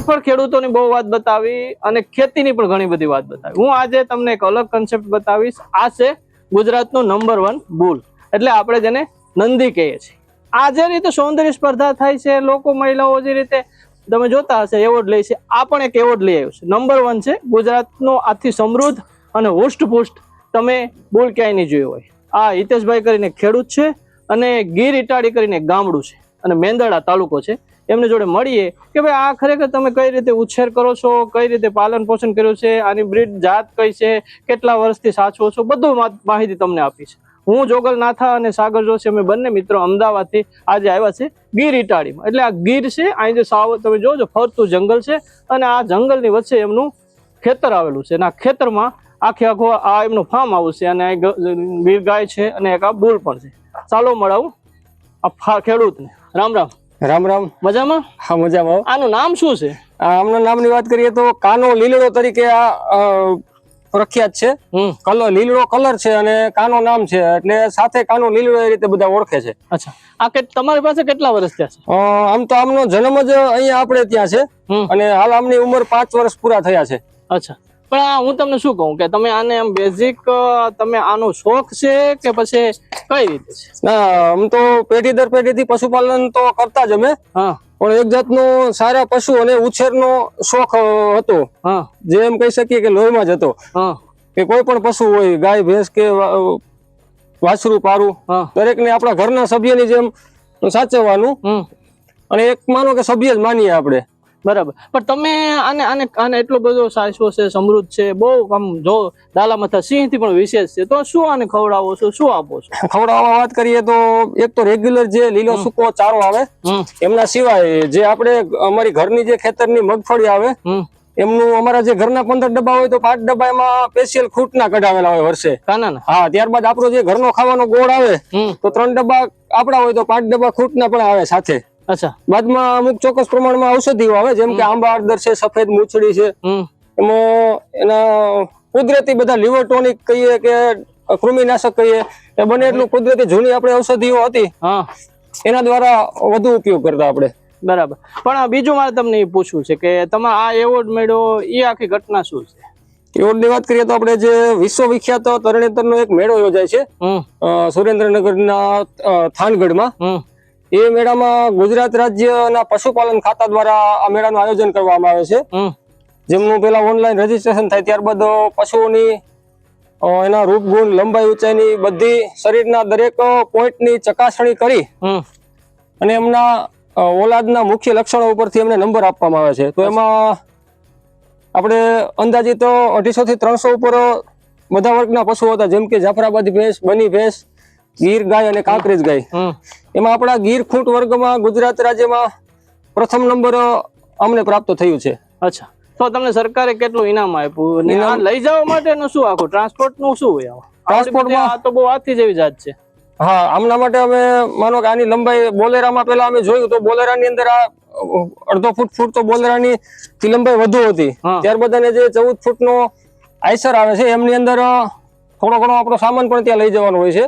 સફળ ખેડૂતોની બહુ વાત બતાવી અને ખેતીની પણ ઘણી બધી વાત બતાવી. હું આજે તમને એક અલગ કન્સેપ્ટ બતાવીશ. આ છે ગુજરાતનું નંબર વન બુલ. એટલે આપણે જેને નંદી કહીએ છીએ. આ જે રીતે સૌંદર્ય સ્પર્ધા થાય છે, લોકો, મહિલાઓ જે રીતે તમે જોતા હશે, એવોર્ડ લે છે, આ પણ એક એવોર્ડ લઈ આવ્યો છે. નંબર વન છે ગુજરાતનો આથી સમૃદ્ધ અને હુષ્ટપુષ્ટ. તમે બોલ ક્યાંય નહીં જોયું હોય. આ હિતેશભાઈ કરીને ખેડૂત છે અને ગીર ઇટાડી કરીને ગામડું છે. અને મેંદડા તાલુકો છે. એમની જોડે મળીએ કે ભાઈ આ ખરેખર તમે કઈ રીતે ઉછેર કરો છો, કઈ રીતે પાલન પોષણ કર્યું છે, આની બ્રીડ જાત કઈ છે, કેટલા વર્ષથી સાચવો છો, બધું માહિતી તમને આપીશ. હું જોગલ નાથા અને સાગર જોશી, અમે બંને મિત્રો અમદાવાદથી આજે આવ્યા છે ગીર ઇટાળીમાં. એટલે આ ગીર છે, અહીં જે સાવ તમે જોજો ફરતું જંગલ છે, અને આ જંગલની વચ્ચે એમનું ખેતર આવેલું છે. અને આ ખેતરમાં આખે આખો આ એમનું ફાર્મ હાઉસ છે, અને ગીર ગાય છે, અને એક આ બુલ પણ છે. ચાલો મળાવું આ ખેડૂતને. રામ રામ. રામ રામ. મજામાં? હા મજામાં આનું નામ શું છે? આ આમના નામની વાત કરીએ તો કાનો લીલડો તરીકે આ પ્રખ્યાત છે. કલર લીલડો કલર છે અને કાનો નામ છે એટલે સાથે કાનો લીલડો એ રીતે બધા ઓળખે છે. અચ્છા. આ કે તમારી પાસે કેટલા વર્ષ થયા છે? આમ તો આમનો જન્મ જ અહીંયા આપણે ત્યાં છે. અને હાલ આમની ઉંમર પાંચ વર્ષ પૂરા થયા છે. અચ્છા. પણ આ હું તમને શું કહું કે તમે આને આમ બેઝિક તમે આનો શોખ છે કે પછી કઈ રીતે છે? ના આમ તો પેઢી દર પેઢીથી પશુપાલન તો કરતા જ અમે. હા. પણ એક જાતનો સારા પશુ અને ઉછેરનો શોખ હતો. હા. જે એમ કહી શકીએ કે લોહીમાં જ હતો. હા. કે કોઈ પણ પશુ હોય ગાય ભેંસ કે વાસરું વાછરું પારું દરેકને આપણા ઘરના સભ્યની જેમ સાચવવાનું. અને એક માનો કે સભ્ય જ માનીએ આપણે. બરાબર. પણ તમે આને આને આને એટલો બધો સાચવો છે સમૃદ્ધ છે બહુ આમ જો દાલામથા સિંહથી પણ વિશેષ છે તો શું આને ખવડાવો છો શું આપો છો? ખવડાવવા વાત કરીએ તો એક તો રેગ્યુલર જે લીલો સૂકો ચારો આવે એમના સિવાય જે આપણે અમારી ઘરની જે ખેતરની મગફળી આવે એમનું અમારા જે ઘરના પંદર ડબ્બા હોય તો પાંચ ડબ્બા એમાં સ્પેશિયલ ખૂટના કઢાવેલા હોય વર્ષે. હા ત્યારબાદ આપણો જે ઘરનો ખાવાનો ગોળ આવે તો ત્રણ ડબ્બા આપડા હોય તો પાંચ ડબ્બા ખૂટના પણ આવે સાથે. અચ્છા. બાદમાં અમુક ચોક્કસ પ્રમાણમાં ઔષધિઓ આવે જેમ કે આંબા હળદર છે સફેદ મૂછડી છે. એમાં એના કુદરતી બધા લીવર ટોનિક કહીએ કે કૃમિનાશક કહીએ એ બને એટલું કુદરતી જૂની આપણે ઔષધિઓ હતી. હા. એના દ્વારા વધુ ઉપયોગ કરતા આપણે. બરાબર. પણ બીજું મારે તમને એ પૂછવું છે કે તમે આ એવોર્ડ મેળવ્યો એ આખી ઘટના શું છે? એવોર્ડની વાત કરીએ તો આપણે જે વિશ્વ વિખ્યાત તરણેતરનો એક મેળો યોજાય છે સુરેન્દ્રનગરના થાનગઢમાં. એ મેળામાં ગુજરાત રાજ્યના પશુપાલન ખાતા દ્વારા આ મેળાનું આયોજન કરવામાં આવે છે. જેમનું પેલા ઓનલાઈન રજીસ્ટ્રેશન થાય ત્યારબાદ પશુઓની એના રૂપગુણ લંબાઈ ઊંચાઈની બધી શરીરના દરેક પોઈન્ટની ચકાસણી કરી અને એમના ઓલાદના મુખ્ય લક્ષણો ઉપરથી એમને નંબર આપવામાં આવે છે. તો એમાં આપણે અંદાજિત અઢીસો થી ત્રણસો ઉપર બધા વર્ગના પશુઓ હતા. જેમ કે જાફરાબાદી ભેંસ બની ભેંસ ગીર ગાય અને કાંકરેજ ગાય. એમાં આપણા ગીર ખૂંટ વર્ગમાં ગુજરાત રાજ્યમાં પ્રથમ નંબર અમને પ્રાપ્ત થયું છે. અચ્છા. તો તમને સરકારે કેટલું ઇનામ આપ્યું? ને આ લઈ જવા માટેનું શું આખું? ટ્રાન્સપોર્ટનું શું હોય? ટ્રાન્સપોર્ટમાં- આ તો બહુ હાથી જેવી જાત છે. હા આમના માટે અમે માનો કે આની લંબાઈ બોલેરામાં પેલા અમે જોયું તો બોલેરાની અંદર આ અડધો ફૂટ ફૂટ તો બોલેરાની થી લંબાઈ વધુ હતી. ત્યારબાદ એને જે ચૌદ ફૂટનો આઈસર આવે છે એમની અંદર થોડો ઘણો આપણો સામાન પણ ત્યાં લઈ જવાનો હોય છે.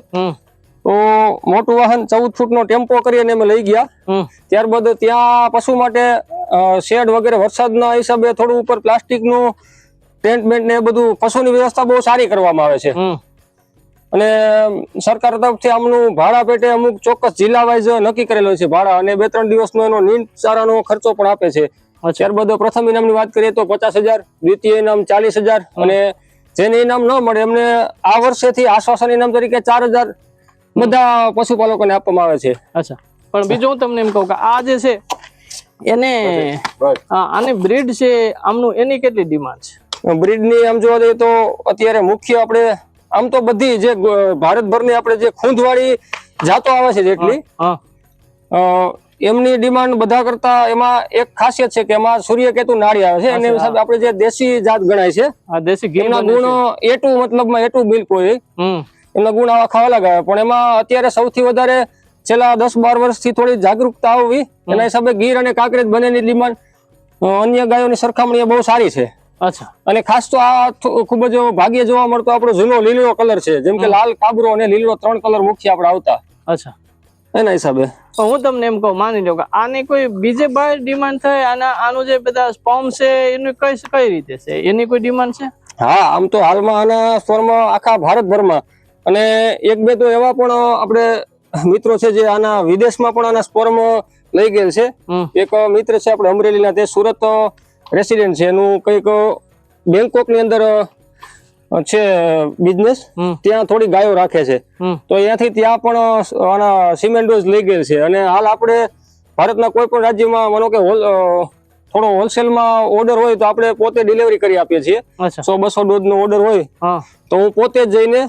તો મોટું વાહન ચૌદ ફૂટનો ટેમ્પો કરી અને અમે લઈ ગયા. ત્યારબાદ ત્યાં પશુ માટે શેડ વગેરે વરસાદના હિસાબે થોડું ઉપર પ્લાસ્ટિકનું ટેન્ટ બેન્ટ ને બધું પશુની વ્યવસ્થા બહુ સારી કરવામાં આવે છે. અને સરકાર તરફથી આમનું ભાડા પેટે અમુક ચોક્કસ જિલ્લા વાઇઝ નક્કી કરેલો છે ભાડા અને બે ત્રણ દિવસનો એનો નીંદ ચારાનો ખર્ચો પણ આપે છે. ત્યારબાદ પ્રથમ ઇનામની વાત કરીએ તો પચાસ હજાર દ્વિતીય ઇનામ ચાલીસ હજાર અને જેને ઇનામ ન મળે એમને આ વર્ષેથી આશ્વાસન ઇનામ તરીકે ચાર હજાર બધા પશુપાલકોને આપવામાં આવે છે. અચ્છા. પણ બીજું હું તમને એમ કહું કે આ જે છે એને આને બ્રીડ છે આમનું એની કેટલી ડિમાન્ડ છે? બ્રીડની આમ જોવા જઈએ તો અત્યારે મુખ્ય આપણે આમ તો બધી જે ભારતભરની આપણે જે ખૂંદવાળી જાતો આવે છે જેટલી એમની ડિમાન્ડ બધા કરતા એમાં એક ખાસિયત છે કે એમાં સૂર્ય કેતુ નાળી આવે છે. એને હિસાબે આપણે જે દેશી જાત ગણાય છે. દેશી ગુણ એટું મતલબમાં એટુ મિલ્ક હોય. હમ. એમના ગુણ આવા ખાવા અલગ આવ્યા પણ એમાં અત્યારે સૌથી વધારે છેલ્લા દસ બાર વર્ષથી થોડી જાગૃતતા આવવી એના હિસાબે ગીર અને કાંકરેજ બંનેની ડિમાન્ડ અન્ય ગાયોની સરખામણીએ બહુ સારી છે. અચ્છા. અને ખાસ તો આ ખૂબ જ ભાગ્ય જોવા મળતો આપણો જૂનો લીલો કલર છે. જેમ કે લાલ કાબરો અને લીલો ત્રણ કલર મુખ્ય આપણે આવતા. અચ્છા. એના હિસાબે. તો હું તમને એમ કહું માની લો કે આની કોઈ બીજે બહાર ડિમાન્ડ થાય આના આનું જે બધા સ્પોમ છે એનું કઈ કઈ રીતે છે? એની કોઈ ડિમાન્ડ છે? હા આમ તો હાલમાં આના સ્વરમાં આખા ભારતભરમાં અને એક બે તો એવા પણ આપણે મિત્રો છે જે આના વિદેશમાં પણ આના સ્પોર્મ લઈ ગયેલ છે. એક મિત્ર છે આપણે અમરેલીના તે સુરત રેસિડેન્ટ છે. એનું કંઈક બેંકોકની અંદર છે બિઝનેસ ત્યાં થોડી ગાયો રાખે છે. તો ત્યાંથી ત્યાં પણ આના સિમેન્ટ ડોઝ લઈ ગયેલ છે. અને હાલ આપણે ભારતના કોઈ પણ રાજ્યમાં માનો કે હોલ થોડો હોલસેલમાં ઓર્ડર હોય તો આપણે પોતે ડિલિવરી કરી આપીએ છીએ. સો બસો ડોઝનો ઓર્ડર હોય તો હું પોતે જ જઈને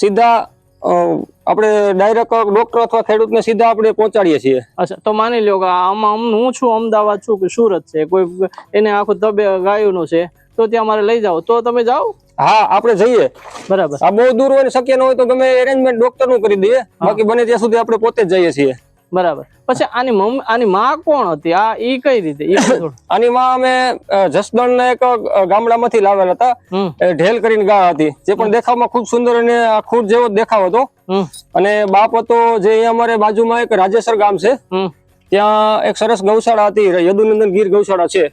સીધા આપણે ડાયરેક્ટ ડોક્ટર અથવા ખેડૂતને સીધા આપણે પહોંચાડીએ છીએ. અચ્છા તો માની લો કે આમાં હું છું અમદાવાદ છું કે સુરત છે? કોઈ એને આખું તબે ગાયોનું છે તો ત્યાં મારે લઈ જાઓ. તો તમે જાઓ? હા આપણે જઈએ. બરાબર. આ બહુ દૂર હોય શક્ય ન હોય તો તમે એરેન્જમેન્ટ ડોક્ટરનું કરી દઈએ. બાકી બને ત્યાં સુધી આપણે પોતે જ જઈએ છીએ. બરાબર. પછી આની મમ્મી આની માં કોણ હતી? આ ઈ કઈ રીતે? આની માં અમે જસદણ એક ગામડા ગામડામાંથી લાવેલા હતા. ઢેલ કરીને ગા હતી. જે પણ દેખાવમાં ખૂબ સુંદર અને આ ખૂટ જેવો દેખાવ હતો. અને બાપ હતો જે અમારે બાજુમાં એક રાજેસર ગામ છે. ત્યાં એક સરસ ગૌશાળા હતી. યદુનંદન ગીર ગૌશાળા છે.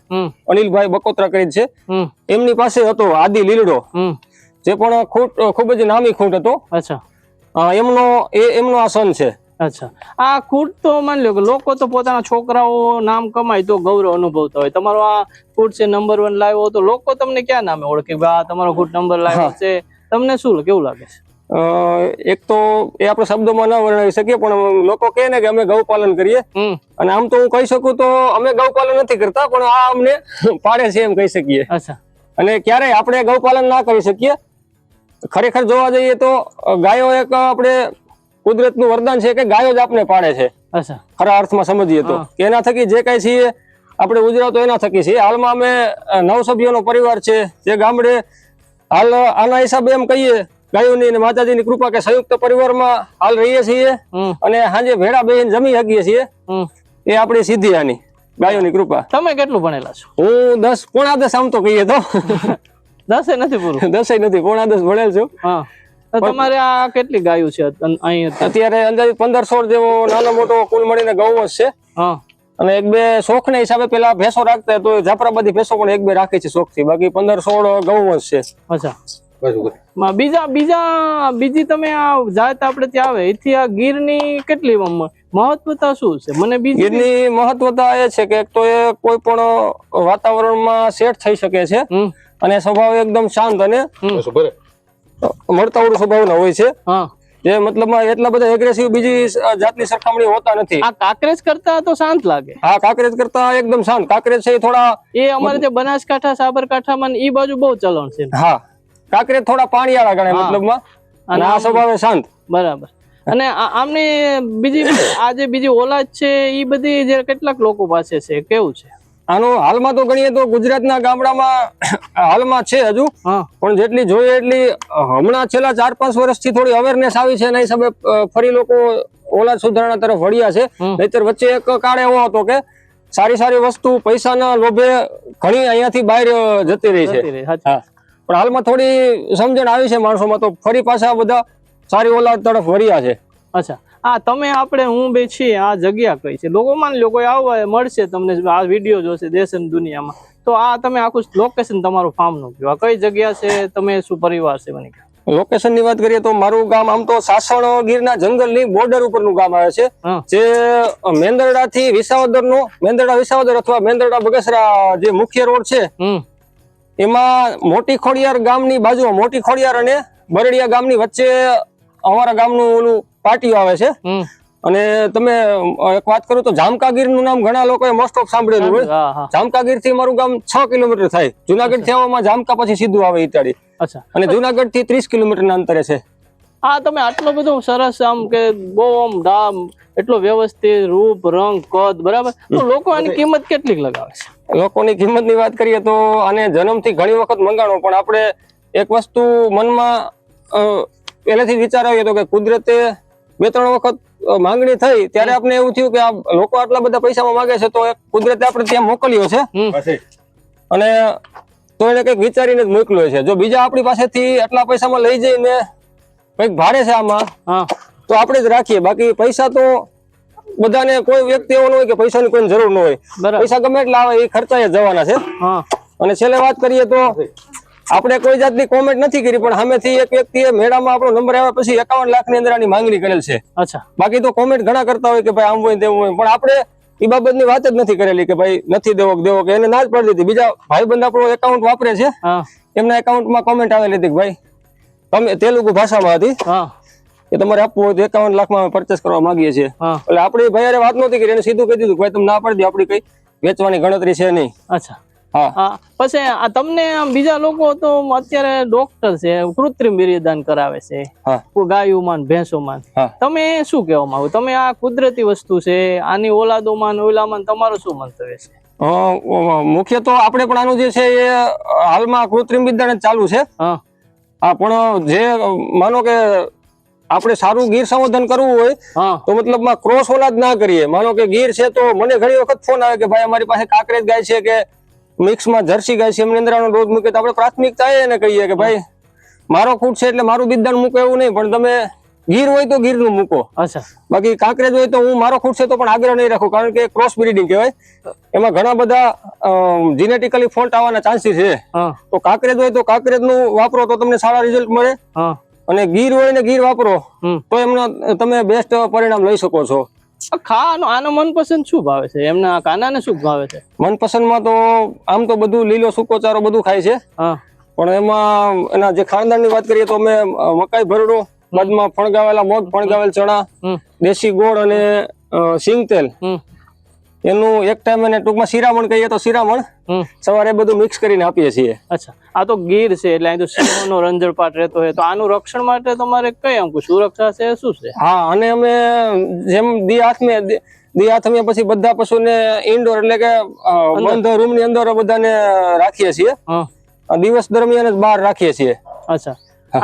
અનિલભાઈ બકોત્રા કરી છે. એમની પાસે હતો આદિ લીલડો. જે પણ ખૂટ ખૂબ જ નામી ખૂટ હતો. અચ્છા. એમનો એ એમનો આ સન છે. અચ્છા. આ ખૂટ તો માની લો કે લોકો તો પોતાના છોકરાઓ નામ કમાય તો ગૌરવ અનુભવતા હોય. તમારો આ ખૂટ છે નંબર વન લાવ્યો તો લોકો તમને ક્યાં નામે ઓળખે કે આ તમારો ખૂટ નંબર લાવ્યો છે? તમને શું કેવું લાગે છે? એક તો એ આપણે શબ્દોમાં ના વર્ણવી શકીએ પણ લોકો કહે ને કે અમે ગૌપાલન કરીએ. અને આમ તો હું કહી શકું તો અમે ગૌપાલન નથી કરતા પણ આ અમને પાડે છે એમ કહી શકીએ. અચ્છા. અને ક્યારેય આપણે ગૌપાલન ના કરી શકીએ. ખરેખર જોવા જઈએ તો ગાયો એક આપણે કુદરતનું વરદાન છે કે ગાયો જ આપણે પાડે છે. ખરા અર્થમાં સમજીએ તો. એના થકી જે કઈ છીએ આપણે ગુજરાતો એના થકી છીએ. હાલમાં અમે નવ સભ્યોનો પરિવાર છે. જે ગામડે હાલ આના હિસાબે એમ કહીએ ગાયોની અને માતાજીની કૃપા કે સંયુક્ત પરિવારમાં હાલ રહીએ છીએ. અને સાંજે ભેડા બેહીને જમી શકીએ છીએ. એ આપણી સીધી આની ગાયોની કૃપા. તમે કેટલું ભણેલા છો? હું દસ પોણા દસ આમ તો કહીએ તો. દસે નથી પૂરું. દસે નથી પોણા દસ ભણેલ છું. હા. તો તમારે આ કેટલી ગાયું છે અહીં અત્યારે? અંદાજે પંદર સોળ જેવો નાનો મોટો કુલ મળીને ગૌ છે. અને એક બે શોખ ના હિસાબે પેલા ભેંસો રાખતા તો જાફરાબાદી ભેંસો પણ એક બે રાખી છે શોખથી બાકી પંદર સોળ ગૌવંશ છે. અચ્છા. બીજા બીજા બીજી તમે આ જાત આપણે ત્યાં આવે એથી આ ગીરની કેટલી મહત્વતા શું છે? મને બીજી ગીરની મહત્વતા એ છે કે તો એ કોઈ પણ વાતાવરણમાં સેટ થઈ શકે છે. હમ. અને સ્વભાવ એકદમ શાંત અને મળતાવડું સ્વભાવના હોય છે. જે મતલબમાં એટલા બધા એગ્રેસિવ બીજી જાતની સરખામણી હોતા નથી. આ કાંકરેજ કરતા તો શાંત લાગે. હા કાંકરેજ કરતા એકદમ શાંત. કાંકરેજ છે થોડા એ અમારે જે બનાસકાંઠા સાબરકાંઠામાં ઈ બાજુ બહુ ચલણ છે. હા. કાંકરેજ થોડા પાણીવાળા ગણાય હા. મતલબમાં. અને અને આ સ્વભાવે શાંત. બરાબર. અને આમની બીજી આ જે બીજી ઓલાદ છે એ બધી જે કેટલાક લોકો પાસે છે કેવું છે? આનું હાલમાં તો ગણીએ તો ગુજરાતના ગામડામાં હાલમાં છે હજુ. પણ જેટલી જોઈએ એટલી હમણાં છેલ્લા ચાર પાંચ વર્ષથી થોડી અવેરનેસ આવી છે એના હિસાબે ફરી લોકો ઓલા સુધારણા તરફ વળ્યા છે. નહીતર વચ્ચે એક કાળ એવો હતો કે સારી સારી વસ્તુ પૈસાના લોભે ઘણી અહીંયાથી બહાર જતી રહી છે. પણ હાલમાં થોડી સમજણ આવી છે માણસોમાં તો ફરી પાછા બધા સારી ઓલા તરફ વળ્યા છે. અચ્છા. હા તમે આપણે હું બે છીએ આ જગ્યા કઈ છે. લોકો માન લોકો આવવા મળશે તમને આ વીડિયો જોશે દેશ અને દુનિયામાં. તો આ તમે આખું લોકેશન તમારું ફાર્મનું આ કઈ જગ્યા છે તમે શું પરિવાર છે મને લોકેશનની વાત કરીએ તો મારું ગામ આમ તો સાસણ ગીરના જંગલની બોર્ડર ઉપરનું ગામ આવે છે. જે મેંદરડા થી વિસાવદરનું મેંદરડા વિસાવદર અથવા મેંદરડા બગસરા જે મુખ્ય રોડ છે એમાં મોટી ખોડિયાર ગામની બાજુમાં મોટી ખોડિયાર અને બરડિયા ગામની વચ્ચે અમારા ગામનું ઓલું પાટિયું આવે છે. અને તમે એક વાત કરો તો જામકાગીરનું નામ ઘણા લોકોએ મોસ્ટ ઓફ સાંભળેલું હોય. હા હા. જામકાગીરથી મારું ગામ છ કિલોમીટર થાય. જુનાગઢથી આવવામાં જામકા પછી સીધું આવે ઇટાળી અચ્છા. અને જુનાગઢથી ત્રીસ કિલોમીટર ના અંતરે છે. આ તમે આટલો બધો સરસ આમ કે બહુ આમ ધામ એટલો વ્યવસ્થિત રૂપ રંગ કદ બરાબર? તો લોકો આની કિંમત કેટલી લગાવે છે? લોકોની કિંમતની વાત કરીએ તો આને જન્મથી ઘણી વખત મંગાણો પણ આપણે એક વસ્તુ મનમાં પહેલેથી વિચાર આવીએ તો કે કુદરતે બે ત્રણ વખત માંગણી થઈ ત્યારે આપણે એવું થયું કે આ લોકો આટલા બધા પૈસામાં માંગે છે તો એક કુદરતે આપણે ત્યાં મોકલ્યો છે. અને તો એને કંઈક વિચારીને જ મોકલ્યો છે. જો બીજા આપણી પાસેથી આટલા પૈસામાં લઈ જઈને કંઈક ભાડે છે આમાં હા. તો આપણે જ રાખીએ. બાકી પૈસા તો બધાને કોઈ વ્યક્તિ એવો ન હોય કે પૈસાની કોઈ જરૂર ન હોય. બરાબર. પૈસા ગમે એટલા આવે એ ખર્ચા જવાના છે. અને છેલ્લે વાત કરીએ તો આપણે કોઈ જાતની કોમેન્ટ નથી કરી પણ સામેથી એક વ્યક્તિએ મેળામાં આપણો નંબર આવ્યા પછી એકાવન લાખની અંદર આની માંગણી કરેલ છે. અચ્છા. બાકી તો કોમેન્ટ ઘણા કરતા હોય કે ભાઈ આમ હોય તેવું હોય પણ આપણે એ બાબતની વાત જ નથી કરેલી કે ભાઈ નથી દેવો દેવો કે એને ના જ પડી દીધી. બીજા ભાઈબંધ આપણો એકાઉન્ટ વાપરે છે. એમના એમના એકાઉન્ટમાં કોમેન્ટ આવેલી હતી કે ભાઈ તમે તેલુગુ ભાષામાં હતી. કે તમારે આપવું હોય તો એકાવન લાખમાં અમે પરચેસ કરવા માંગીએ છીએ. એટલે આપણે ભાઈ વાત નહોતી કરી એને સીધું કહી દીધું ભાઈ તમે ના પાડી દો આપણી કઈ વેચવાની ગણતરી છે નહીં. અચ્છા. હા. પછી આ તમને આમ બીજા લોકો તો અત્યારે ડોક્ટર છે કૃત્રિમ વીર્યદાન કરાવે છે હા. કોઈ ગાયોમાં ભેંસોમાં. તમે શું કહેવા માંગો? તમે આ કુદરતી વસ્તુ છે આની ઓલાદોમાં ને ઓલામાં તમારો શું મંતવ્ય છે? મુખ્ય તો આપણે પણ આનું જે છે એ હાલમાં કૃત્રિમ વિદ્યાને ચાલુ છે. હા. પણ જે માનો કે આપણે સારું ગીર સંવર્ધન કરવું હોય તો મતલબમાં ક્રોસ ઓલાદ ના કરીએ. માનો કે ગીર છે તો મને ઘણી વખત ફોન આવે કે ભાઈ અમારી પાસે કાંકરેજ ગાય છે કે મિક્સમાં જર્સી ગાય સેમનેન્દ્રાનો ડોઝ મૂકે તો આપણે પ્રાથમિકતા એને કહીએ કે ભાઈ મારો ખૂટ છે એટલે મારું બિદ્દાન મૂકો એવું નહીં પણ તમે ગીર હોય તો ગીરનું મૂકો. અચ્છા. બાકી કાંકરેજ હોય તો હું મારો ખૂટ છે તો પણ આગ્રહ નહીં રાખું કારણ કે ક્રોસ બ્રીડિંગ કહેવાય. એમાં ઘણા બધા જીનેટિકલી ફોલ્ટ આવવાના ચાન્સીસ છે. તો કાંકરેજ હોય તો કાંકરેજનું વાપરો તો તમને સારા રિઝલ્ટ મળે. અને ગીર હોય ને ગીર વાપરો તો એમનો તમે બેસ્ટ પરિણામ લઈ શકો છો. ખાવાનો આનો મનપસંદ શું ભાવે છે? એમના કાનાને શું ભાવે છે? મનપસંદમાં તો આમ તો બધું લીલો સૂકો ચારો બધું ખાય છે. હા. પણ એમાં એના જે ખાનદાનની વાત કરીએ તો અમે મકાઈ ભરડો બાદમાં ફણગાવેલા મગ ફણગાવેલ ચણા દેશી ગોળ અને સિંગ તેલ એનું એક ટાઈમ એને ટૂંકમાં શિરામણ કહીએ તો શિરામણ સવારે બધું મિક્સ કરીને આપીએ છીએ. અચ્છા. આ તો ગીર છે એટલે અહીં તો સિંહોનો રંજળપાટ રહેતો હોય. તો આનું રક્ષણ માટે તમારે કઈ અંકુ સુરક્ષા છે શું છે? હા અને અમે જેમ દી હાથમે દી હાથમે પછી બધા પશુને ઇન્ડોર એટલે કે બંધ રૂમની અંદર બધાને રાખીએ છીએ. દિવસ દરમિયાન જ બહાર રાખીએ છીએ. અચ્છા.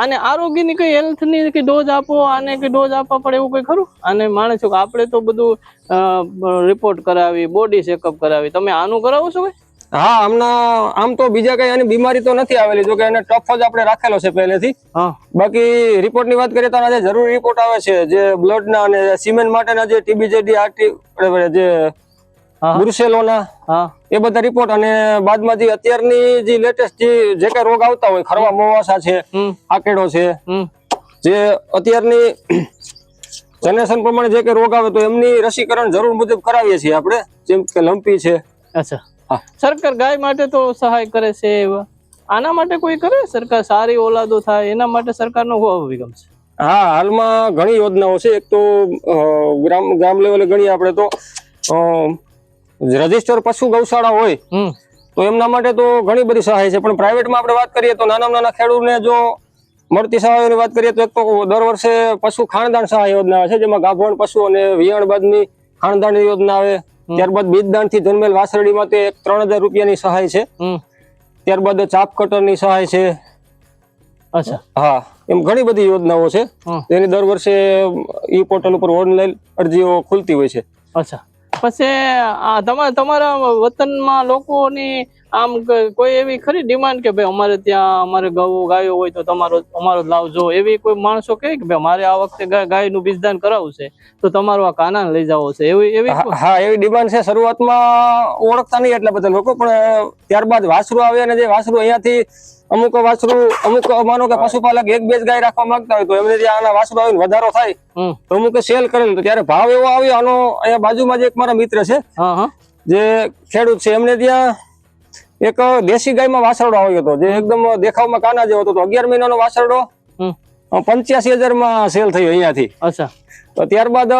અને આરોગ્યની કઈ હેલ્થની કઈ ડોઝ આપો આને કઈ ડોઝ આપવા પડે એવું કઈ ખરું? અને માણે છો કે આપણે તો બધું રિપોર્ટ કરાવી બોડી ચેકઅપ કરાવી. તમે આનું કરાવો છો કઈ? હા હમણાં આમ તો બીજા કઈ એની બીમારી તો નથી આવેલી. જો કે એને ટફ જ આપણે રાખેલો છે પહેલેથી. બાકી રિપોર્ટની વાત કરીએ તો જે જરૂરી રિપોર્ટ આવે છે જે બ્લડ ના અને સિમેન્ટ માટેના જે ટીબી જેડી આરટી જે બુરસેલોના એ બધા રિપોર્ટ અને બાદમાં જે અત્યારની જે લેટેસ્ટ જે જે કઈ રોગ આવતા હોય ખરવા મોવાસા છે આકેડો છે જે અત્યારની જનરેશન પ્રમાણે જે કઈ રોગ આવે તો એમની રસીકરણ જરૂર મુજબ કરાવીએ છીએ આપણે. જેમ કે લંપી છે. અચ્છા. સરકાર ગાય માટે તો સહાય કરે છે એવા. આના માટે કોઈ કરે? સરકાર સારી ઓલાદો થાય એના માટે સરકારનો શું અભિગમ છે. હા હાલમાં ઘણી યોજનાઓ છે. એક તો ગ્રામ ગ્રામ લેવલે ગણીએ આપણે તો. રજિસ્ટર પશુ ગૌશાળા હોય તો એમના માટે તો ઘણી બધી સહાય છે. પણ પ્રાઇવેટમાં આપણે વાત કરીએ તો નાના નાના ખેડૂતને જો મળતી સહાયોની વાત કરીએ તો એક તો દર વર્ષે પશુ ખાણદાન સહાય યોજના આવે છે જેમાં ગાભણ પશુ અને વિયાણ બાદની ખાણદાન યોજના આવે. ત્યારબાદ બીજદાનથી જન્મેલ વાસરડીમાં એક ત્રણ હજાર રૂપિયાની સહાય છે. ત્યારબાદ ચાપ કટરની સહાય છે. અચ્છા. હા એમ ઘણી બધી યોજનાઓ છે. તેની દર વર્ષે ઈ પોર્ટલ ઉપર ઓનલાઈન અરજીઓ ખુલતી હોય છે. અચ્છા. પછી તમારા તમારા વતનમાં લોકોની આમ કોઈ એવી ખરી ડિમાન્ડ કે ભાઈ અમારે ત્યાં અમારે ગૌ ગાયો હોય તો તમારો અમારો જ લાવજો એવી કોઈ માણસો કહે કે ભાઈ મારે આ વખતે ગાય- ગાયનું બીજદાન કરાવવું છે તો તમારો આ કાના લઈ જાવો છે? એવી એવી હા એવી ડિમાન્ડ છે શરૂઆતમાં ઓળખતા નહીં એટલા બધા લોકો પણ ત્યારબાદ વાસરું આવે અને જે વાસરું અહીંયાથી અમુક વાસરું અમુક માનો કે પશુપાલક એક બે જ ગાય રાખવા માંગતા હોય તો એમને જે આના વાસરું આવીને વધારો થાય તો અમુક સેલ કરેલ તો ત્યારે ભાવ એવો આવ્યો આનો અહીંયા બાજુમાં જ એક મારા મિત્ર છે હા હા. જે ખેડૂત છે એમને ત્યાં એક દેશી ગાયમાં વાસરડો આવ્યો હતો જે એકદમ દેખાવમાં કાના જેવો હતો અગિયાર મહિનાનો વાસરડો પંચ્યાસી પંચ્યાસી હજારમાં સેલ થયો અહીંયાથી. અચ્છા. તો ત્યારબાદ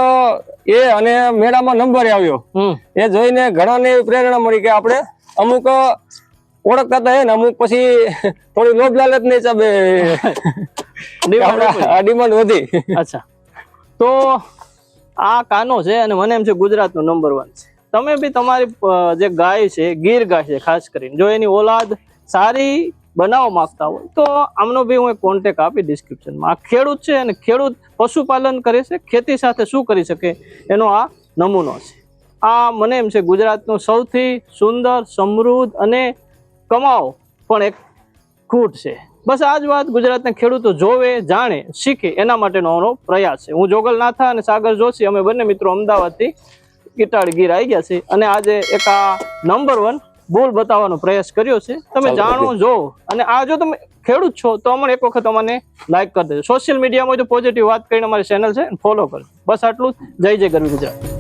એ અને મેળામાં નંબર આવ્યો. હમ. એ જોઈને ઘણાને પ્રેરણા મળી કે આપણે અમુક ઓળખતા હતા ને અમુક પછી થોડી લોભ લાલચ ને હિસાબે ડિમાન્ડ વધી. અચ્છા. તો આ કાનો છે અને મને એમ છે ગુજરાતનો નંબર વન છે. તમે બી તમારી જે ગાય છે, ગીર ગાય છે, ખાસ કરીને, જો એની ઓલાદ સારી બનાવવા માંગતા હોય, તો આમનો બી હું કોન્ટેક આપી ડિસ્ક્રિપ્શનમાં આ ખેડૂત છે અને ખેડૂત પશુપાલન કરે છે, ખેતી સાથે શું કરી શકે એનો આ નમૂનો છે. આ મને એમ છે ગુજરાતનું સૌથી સુંદર, સમૃદ્ધ અને કમાઓ પણ એક ખૂટ છે. બસ આ જ વાત ગુજરાતના ખેડૂતો જોવે, જાણે, શીખે, એના માટેનો અમારો પ્રયાસ છે. હું જોગલ નાથા અને સાગર જોશી, અમે બંને મિત્રો અમદાવાદથી ગીટાળ ગીર આવી ગયા છે અને આજે એક આ નંબર વન બોલ બતાવવાનો પ્રયાસ કર્યો છે. તમે જાણો જો અને આ જો તમે ખેડૂત છો તો અમને એક વખત અમને લાઈક કરી દેજો. સોશિયલ મીડિયામાં તો પોઝિટિવ વાત કરીને અમારી ચેનલ છે ફોલો કરજો. બસ આટલું જ. જય જય ગરવી ગુજરાત.